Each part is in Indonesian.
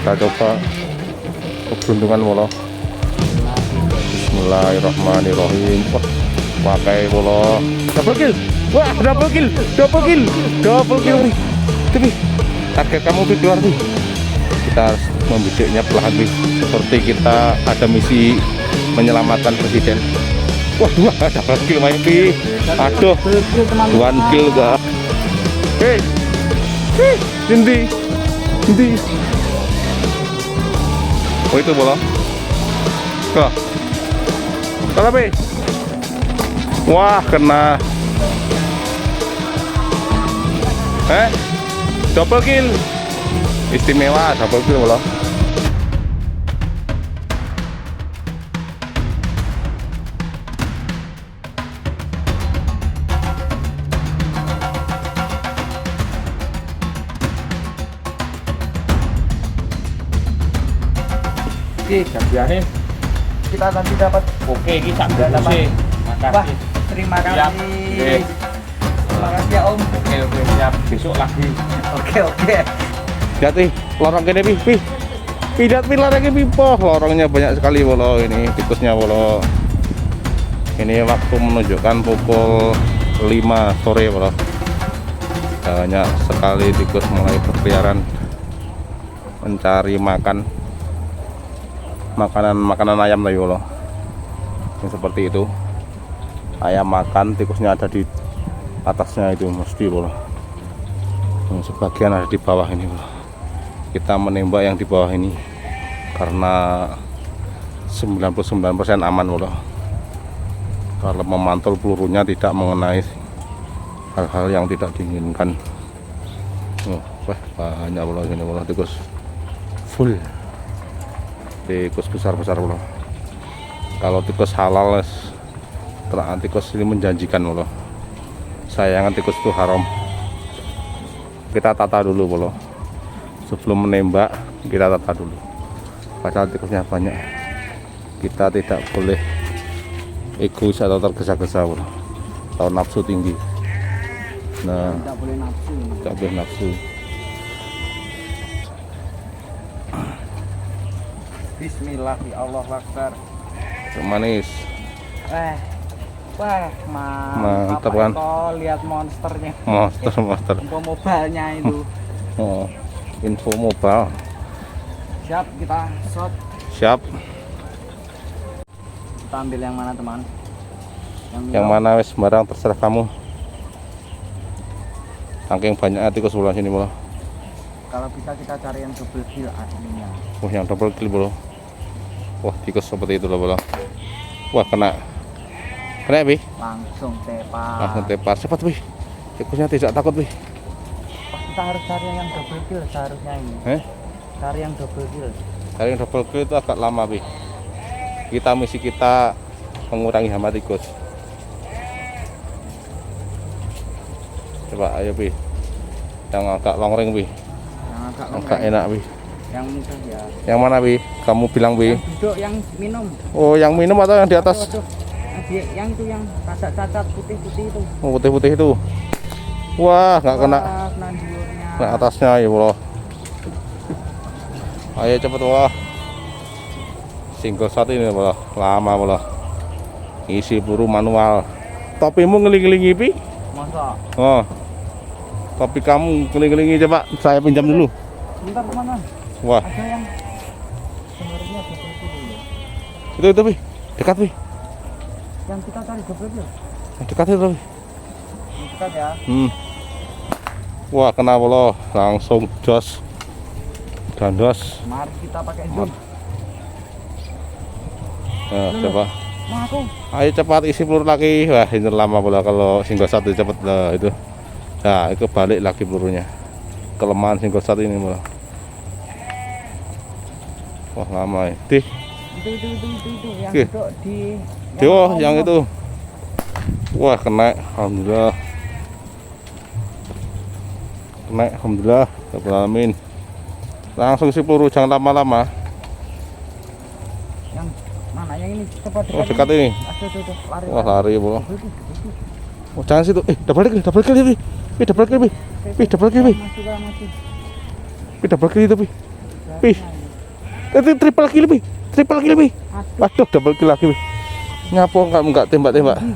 kita coba keberuntungan bola Bismillahirrahmanirrahim. Wah pakai bola double kill. Wah double kill. Double kill. Double kill. Nih Tuh, Pi. target kamu Pi, keluar nih kita harus membidiknya perlahan Pi. seperti kita ada misi menyelamatkan presiden. Wah dua. Double kill main Pi. aduh one kill gak hei. Hei. Indi Indi oh itu bola. Kok kalau Pi wah kena. Eh double kill. Istimewa double kill bola Oke, gantiannya kita nanti dapat oke iki sak dapat. Makasih. terima kasih. Terima kasih. Ya om. Oke, oke, siap. Besok lagi. oke oke. Nih lorong gini pi. Pi. Pi lihat pi lorongnya pi. Poh lorongnya banyak sekali bolo ini tikusnya bolo ini waktu menunjukkan pukul 5 sore bolo banyak sekali tikus mulai berkeliaran mencari makan makanan makanan ayam tadi bolo ini seperti itu. Ayam makan tikusnya ada di atasnya itu mesti bolo yang sebagian ada di bawah ini bro. kita menembak yang di bawah ini karena 99% aman bro. kalau memantul pelurunya tidak mengenai hal-hal yang tidak diinginkan. Oh, wah, banyak bro ini bro tikus. Full tikus besar-besar bro. kalau tikus halal terang tikus ini menjanjikan bro. sayangan tikus itu haram. Kita tata dulu bolo sebelum menembak kita tata dulu. Padahal tikusnya banyak. Kita tidak boleh egois atau tergesa-gesa atau nafsu tinggi. Nah tidak boleh nafsu. tidak boleh nafsu Bismillah ya Allah Akbar. Manis. Eh wah mantap Mantap, kan? Eko, lihat monsternya. Monster monster. Info mobilenya itu. Oh, info mobile. Siap kita shot siap. Kita ambil yang mana teman? Yang, yang mana wes? Barang terserah kamu. Saking banyaknya tikus sebelah sini bolo kalau bisa kita cari yang double kill aslinya Wah yang double kill bro Wah tikus seperti itu loh bro. Wah kena. Kena bi? Langsung tepat. Langsung tepar Cepat bi. Tikusnya tidak takut bi. Wah, kita harus cari yang double kill seharusnya ini. Eh cari yang double kill. Cari yang double kill itu agak lama bi. Kita misi kita Mengurangi hama tikus. Coba ayo bi. Yang agak longreng bi. Yang agak Agak enak bi yang mudah ya Yang mana bi Kamu bilang bi yang duduk yang minum. Oh yang minum atau yang di atas? Aduh, aduh. Yang itu yang cacat-cacat putih-putih itu. Oh, putih-putih itu. Wah nggak kena. Kena. Nah, atasnya ya bro ayo cepet bro single shot ini bro lama bro isi peluru manual. Topimu ngeling-ngelingi pi? Masa? Oh. Topi kamu ngeling-ngelingi coba. Saya pinjam dulu. Bentar teman-teman wah. Ada yang sebenarnya kill ini. itu itu pi. Dekat pi. Yang kita cari double kill dekat itu pi. Ini dekat ya? Hmm. wah kena bro langsung jos gandos mari kita pakai zoom nah, coba. nah Ayo cepat isi peluru lagi. Wah, ini lama pula kalau single satu cepat lah itu. Nah, itu balik lagi pelurunya. Kelemahan single satu ini malah. Wah, lama ya. Dih, itu itu itu itu, itu yang duduk di Dio, apa yang itu? Wah, kena. Alhamdulillah. Kena, alhamdulillah. Alamin. Langsung isi peluru, jangan lama-lama. yang mana yang ini cepat Oh, dekat ini. aduh aduh, aduh lari Wah, lari, double kill. Oh, jangan situ. Eh, double kill, double kill, Pi. Pi, double kill, Pi. Pi, double kill, Pi. Pi, double kill itu, Pi. Pi. Itu triple kill, Pi. Triple kill, Pi. Waduh, double kill lagi, Pi. Ngapo enggak enggak tembak-tembak? Ini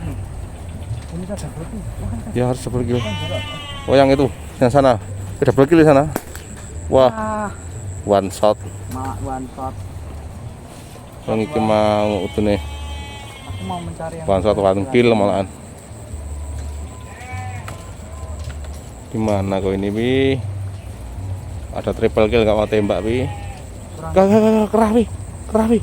kan double kill. Wah, kan Ya harus double kill. Oh, yang itu, yang sana. Eh, Double kill di sana. Wah, Ah, one shot. one shot. Yang iki mau utune Aku mau mencari yang one shot one kill malahan. Gimana kau ini, Pi? Ada triple kill enggak mau tembak, Pi? Gak, gak, gak, kerah, Pi. Kerah, Pi.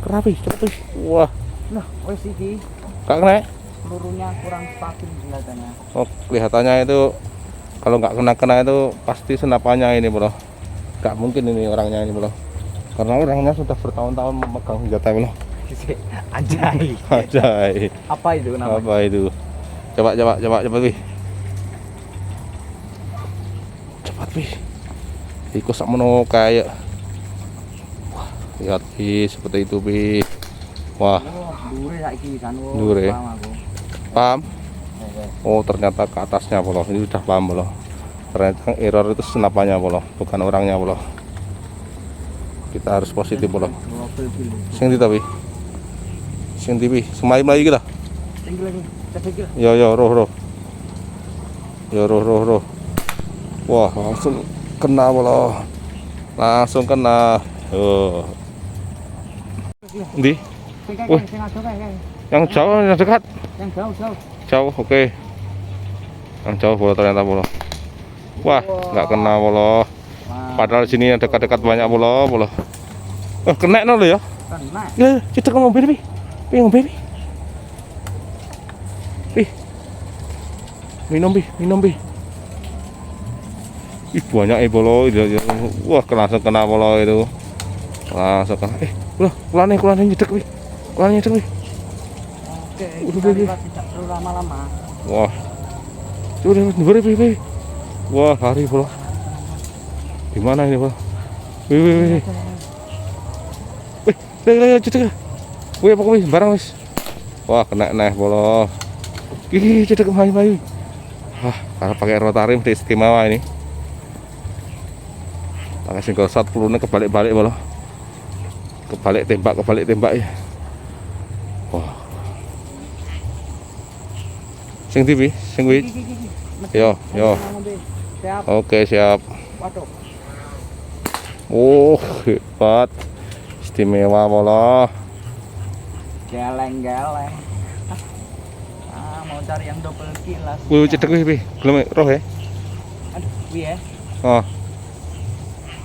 Kerah, Pi. Cepet, Pi. Wah, Nah, wes iki gak kena. pelurunya kurang stabil kelihatannya. Oh, kelihatannya itu kalau nggak kena-kena itu pasti senapannya ini bro. Nggak mungkin ini orangnya ini bro. Karena orangnya sudah bertahun-tahun memegang senjata bro. Anjay. Ajay. Apa itu namanya? Apa itu? Coba, coba, coba, cepat pi. Cepat pi. Ikut sak meno kayak. Wah, lihat pi seperti itu pi. Wah, dure kan. paham? Oke. Oh ternyata ke atasnya bolo ini sudah paham bolo ternyata error itu senapannya bolo bukan orangnya bolo kita harus positif bolo Double kill. sing di tapi sing di pi semai melayu kita lagi. Kill. yo yo roh roh yo roh roh roh wah langsung kena bolo langsung kena oh di Wih. yang jauh yang dekat Yang jauh jauh. jauh oke yang jauh bolo ternyata bolo wah nggak kena bolo Wah, Padahal sini yang dekat-dekat banyak bola, bola. Oh, kena no lo ya? kena. Ya, kita ke mobil pi. Pi mobil pi. Pi. Minum pi, minum pi. Ih, banyak bola itu. Wah, langsung kena bola itu. Langsung kena. Eh, ulah, kulane kulane nyedek pi. Kulane nyedek pi. Oke, Udah, udah, tidak perlu lama-lama. Wah. Udah, udah, pi, pi. Wah, hari bola. Di mana ini bola? Wih, wih, wih. Wih, lagi lagi cedek. Wih, apa wih, barang wis. Wah, kena neh bola. Ih, cedek mayu mayu. Wah, kalau pakai rotari istimewa ini. Pakai single shot pelurunya kebalik-balik bola. Kebalik tembak, kebalik tembak ya. Wah. Sing TV, sing wit. Yo, yo. Siap. Oke, siap. Waduh. Oh, hebat. Istimewa bola. Geleng-geleng. Ah, mau cari yang double kill lah. Wih, cedek wih. Belum roh ya? Aduh, wih ya. Oh.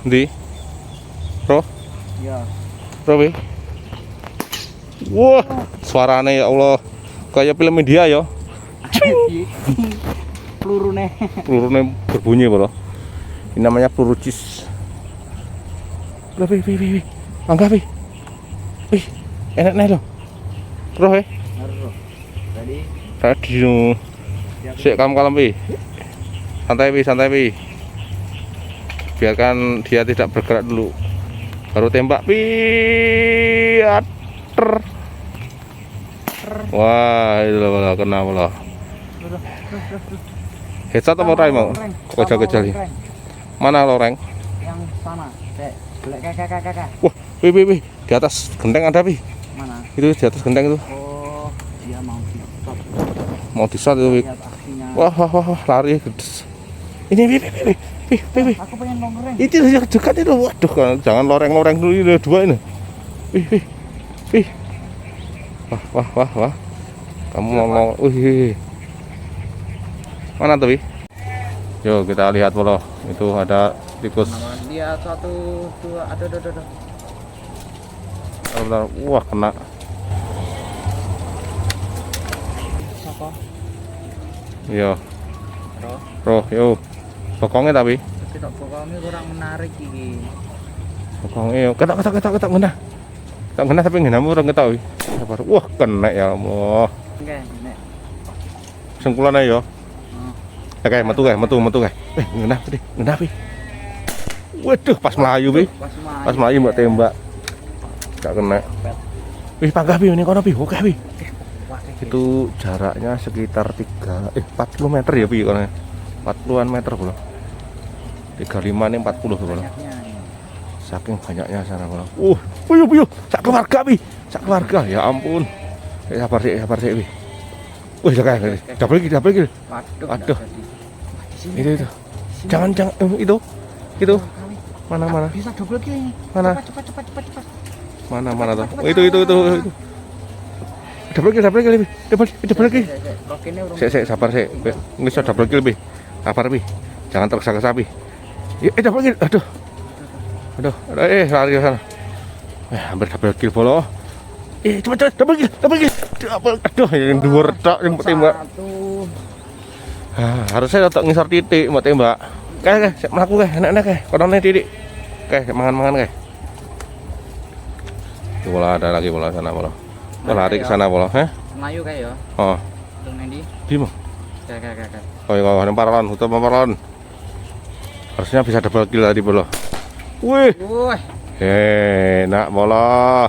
Di. Roh, Ya. roh wih. Wah, suaranya ya Allah. Kayak film India ya. Peluru nih. Pelurunya berbunyi bola. Ini namanya peluru cis. Loh, wih, wih, wih, wih. Mangga, wih. Wih, enak nih loh. Roh? Harus. Tadi Radio. Sik kamu kalem pi. Santai pi, santai pi. Biarkan dia tidak bergerak dulu. Baru tembak pi. Ater. Wah, itu bola kena bola. Headshot apa rai mau? Kejal-kejal ya. Mana loreng? Yang sana. Kakak kakak. Wah, pi pi pi. Di atas genteng ada pi. Mana? Itu di atas genteng itu. Oh, dia mau stop. Mau di shot itu. Wah, wah, wah, wah, lari gedes. Ini pi pi pi pi. Pi pi pi. Aku pengen longren. itu yang dekat itu waduh kan jangan loreng-loreng dulu ini dua ini wih wih wih wah wah wah wah kamu mau mau wih. mana tuh wih yuk kita lihat bolo itu ada tikus Dia satu dua aduh aduh aduh. Bentar, bentar. wah kena Siapa? iya Roh. roh yuk pokoknya tapi Tapi tok pokoknya kurang menarik iki. ketak ketak ketak ketak ngena ketak ngena tapi ngena ketak wih Sabar. wah kena ya Allah Oke, nek. sengkulan aja Hmm. Oke, metu kae, metu, metu kae. Eh, ngenah tadi, ngenah pi. Waduh, pas melayu pi. Pas melayu mbak tembak. Gak kena. Wih, panggah pi, ini kono pi, oke pi. Wah, kayak Itu jaraknya sekitar 3 eh 40 meter ya pi kono. 40-an meter bro. 35 ini 40 bro ini. saking banyaknya sana bro uh puyuh puyuh. Sak keluarga pi sak keluarga ya ampun. Eh, sabar sih sabar sih pi wih jangan double kill double jadi. Wah, di sini. itu itu. Jangan jangan. Eh, itu. Itu. Mana mana? Bisa double kill ini. Mana? Cepat cepat cepat cepat mana mana tuh? oh, itu itu itu itu. Double kill double kill pi double double kill. ini. Sik, sik, sabar sik. Nggak bisa double kill, Bi. Sabar, Bi. Jangan tergesa-gesa, Bi. Ya, eh, double kill. Aduh. Aduh, aduh, eh, lari ke sana. Eh, hampir double kill bolo. Eh, cepat, cepat, double kill, double kill. Double, aduh, yang dua retak yang tembak. Ah, harusnya untuk ngisor titik mau tembak. Kayak, kayak, sik melaku kayak, enak-enak kayak, kononnya titik. Kayak, mangan-mangan kayak. Itu bola ada lagi bola sana bola. Oh, lari ke sana bola, heh? Melayu kayak ya. Oh, Tung di mana? Kayak kayak kayak. Oh, iya, ada paralon, hutan paralon. Harusnya bisa double kill tadi bola. Wih, Wih. enak bola.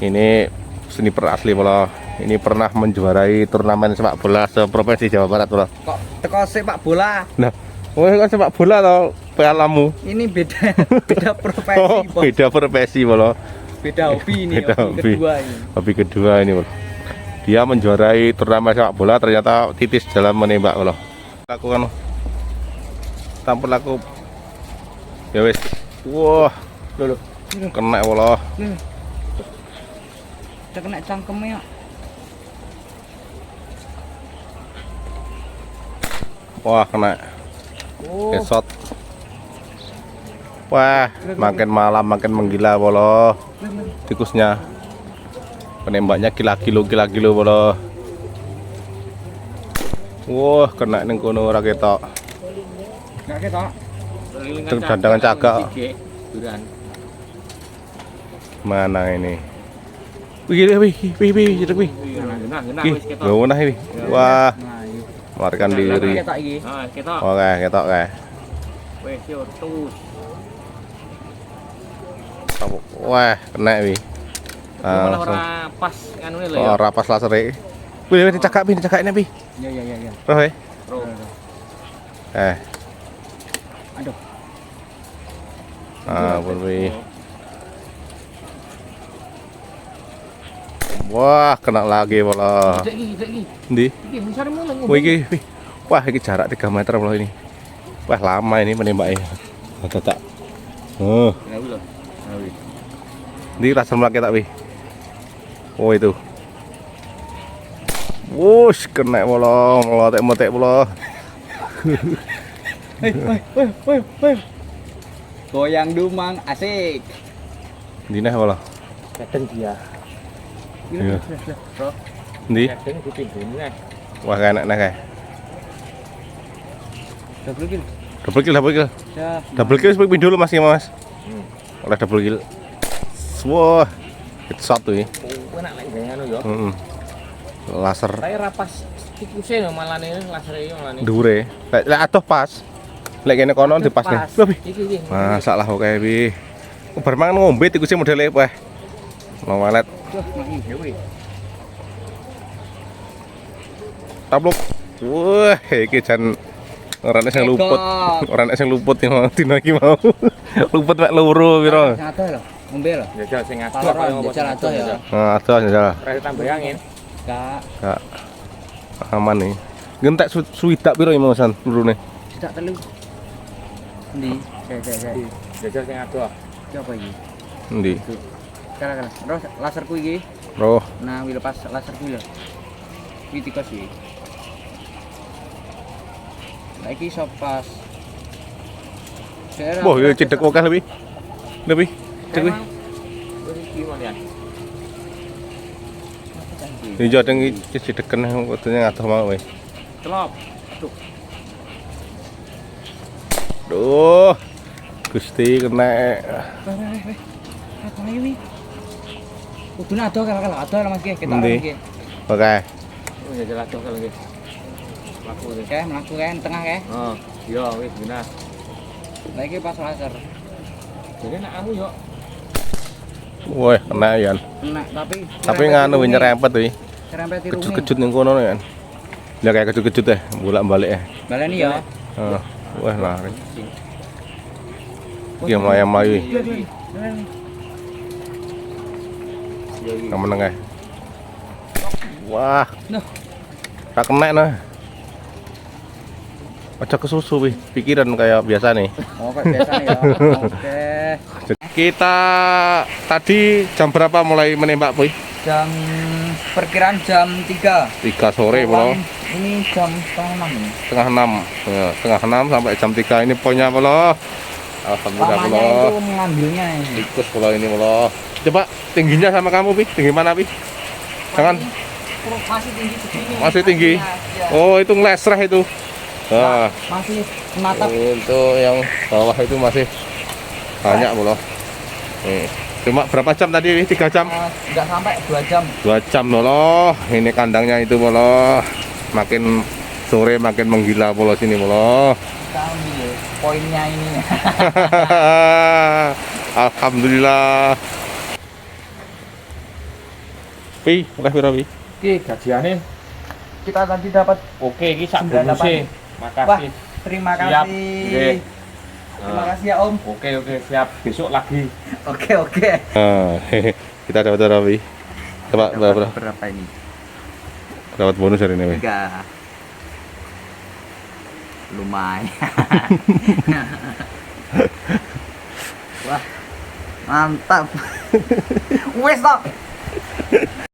Ini sniper asli bola. Ini pernah menjuarai turnamen sepak bola seprovinsi Jawa Barat bola. Kok teko sepak bola? Nah, oh kan sepak bola toh pialamu. Ini beda beda profesi, Oh, Bos. beda profesi bola. Beda hobi ini, Beda hobi hobi. kedua ini. Hobi kedua ini bola. Dia menjuarai turnamen sepak bola ternyata titis dalam menembak bola. Lakukan tampil aku. Ya wes. Wah, Loh, loh. kena. Kita kena cangkemnya. Wah, kena Oh, headshot. Wah, makin malam makin menggila bola. Tikusnya. Penembaknya gila-kilo gila-kilo bola. Wah, kena ning kono ora ketok. Enggak ketok. Cagak. Mana ini? Wih, wih, wih, wih, wih, jedek wih. Genah, genah, genah Ih, wis ketok. gak nah ini. Wah, melarikan diri. Ah. Oke, ketok kayak. Wis yo terus. Wah, kena wih. Malah Langsung. ora pas kanune lho ya. Oh, rapas laser e. Wih, wih, dicakak, Bi, dicakak ini, Bi. Iya iya iya iya. Roh, eh. Bro. Eh, Aduh. ah, wih. Wah, kena lagi iki. Di. Wih, iki. Wah, ini jarak 3 meter bola ini. Wah, lama ini menembaknya. Ada tak. Oh, di laser melaki tak, wih. Oh, itu. Wush, kena bola, melotek-melotek bola. Hei, woi, woi, woi. Goyang dumang asik. Di nah bola. Kadang dia. Iya. Di. Kadang dipindhine. Wah, kayak enak nah kayak. Double kill. Double kill, double kill. Ya. Double kill sebagai dulu mas ya mas. Oleh double kill. Wah, itu satu ya. Oh, enak gawe anu. Mm Laser Tapi rapas tikuse lho malah nih laser iki malah nih. dure. Atuh pas. Lek kene kono di pas nih. Pas. Loh, Bi. Iki iki. Masak lah oke bi. Bar mangan ngombe apa? Nomalet Duh, mangi. Ya wis. tablok. Wah, iki jan orangnya sing luput. Edot. Orangnya sing luput yang mau dino iki mau. luput mek loro piro. Sing adoh lho. Ngombe lho. Jajal sing Palaron, kaya ngopo jajal sing atuh ya. jajal. Nah, aduh salah. Rasa tambah angin. Enggak. Kak. Aman nih. Gentek su suwidak piro iki? Tidak telu. Endi? Kayak kayak kayak. Jajal sing atuh. Iki apa iki? Endi? Kala kala. Terus laserku iki. Roh. Nah, wi lepas laserku lho. Iki tikus iki. Nah, iki iso pas. Wah, ya cedek oke lebih. Lebih. Cedek wih. Wis iki malian. Ini jadeng iki cedeken waktunya ngatuh mau weh. Celop. Duh. Gusti kena? Kudune adoh kala kala adoh Mas. Kita Endi? iki. Oke. Oh, jajal atuh kalau iki. Laku iki. Oke, mlaku kae tengah kae. Oh, yo wis genah. Lah iki pas laser. Jadi nak anu yo. Wah, kena ya. Kena, tapi Tapi nganu nyerempet wih. Serempet irunge. Kejut-kejut ning kono ya. Lah kayak kejut-kejut ya, bolak-balik ya. Baleni ya. Heeh. Wah, lari. Iya Melayu Melayu. Yang menengah. Wah, Noh. tak kena nah. Aja ke susu wih, pikiran kayak biasa nih. Oh, kayak biasa nih ya. Oke. Kita tadi jam berapa mulai menembak, Boy? Jam perkiraan jam 3. Tiga sore, bro. Ini jam setengah enam. Setengah enam, ya, setengah enam sampai jam tiga ini poinnya, bro. Alhamdulillah, Lamanya itu mengambilnya ini. Tikus ini, bro. Coba tingginya sama kamu, Pi. Tinggi mana, Pi? Jangan. masih tinggi segini. Masih tinggi? Ya, Oh, itu ngelesreh itu. Nah, masih menatap untuk yang bawah itu masih banyak, bro. Nih. Cuma berapa jam tadi? Tiga jam? eh, nggak sampai 2 jam. dua jam loh ini kandangnya itu loh makin sore makin menggila polo sini ya, poinnya ini. Alhamdulillah Pi, oleh piro Pi? Oke, gajiannya Kita tadi dapat oke iki sak 98. bonusnya. Wah, Makasih. terima Siap. kasih. Oke. Terima Nah, kasih ya Om. Oke, oke, siap. Besok lagi. Oke oke. Ah, kita dapat berapa Pi? Coba berapa? berapa ini? Dapat bonus hari ini? Tiga. Lumayan. Wah, mantap. Wes toh.